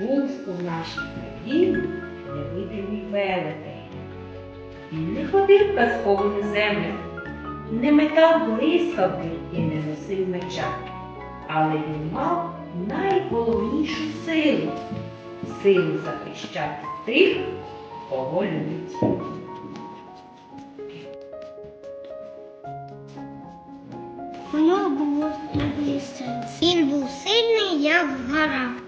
був у нашій країні невидимий велетень. Він не ходив казковими землями, не метав блискавки і не носив меча. Але він мав найголовнішу силу силу захищати тих, кого любить. У нього було місце. Він був сильний, як гора.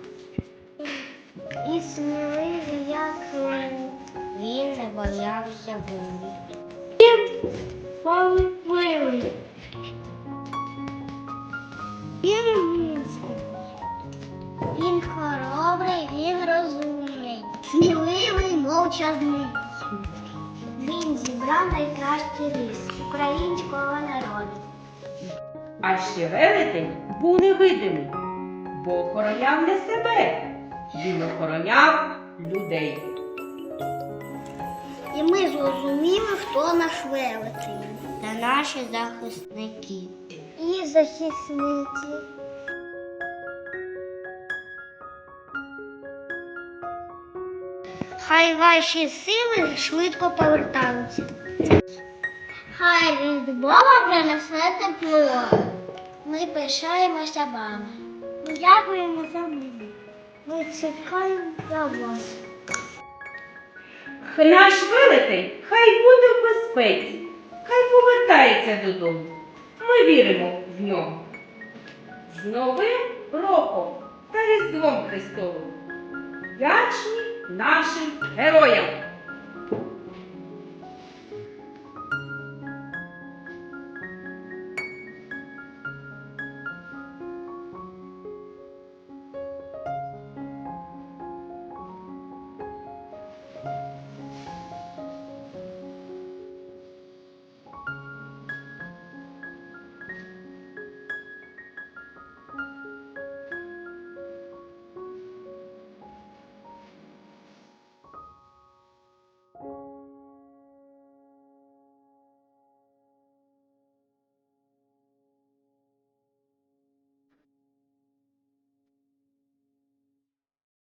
І сміливий, як. Він не боявся волі. Він полюбили. Він. Він хоробрий, він розумний. Сміливий, мовчазний. Він зібрав найкращий ліс українського народу. А ще велетень був невидимий, бо охороняв не себе, він охороняв людей. І ми зрозуміли, хто наш велетень. Та наші захисники. І захисники. Хай ваші сили швидко повертаються. Хай Різдво принесе тепло. Ми пишаємося вами. Дякуємо за мир. Ми чекаємо на вас. Наш велетень хай буде в безпеці, хай повертається додому. Ми віримо в нього. З Новим роком та Різдвом Христовим. Вдячні нашим героям!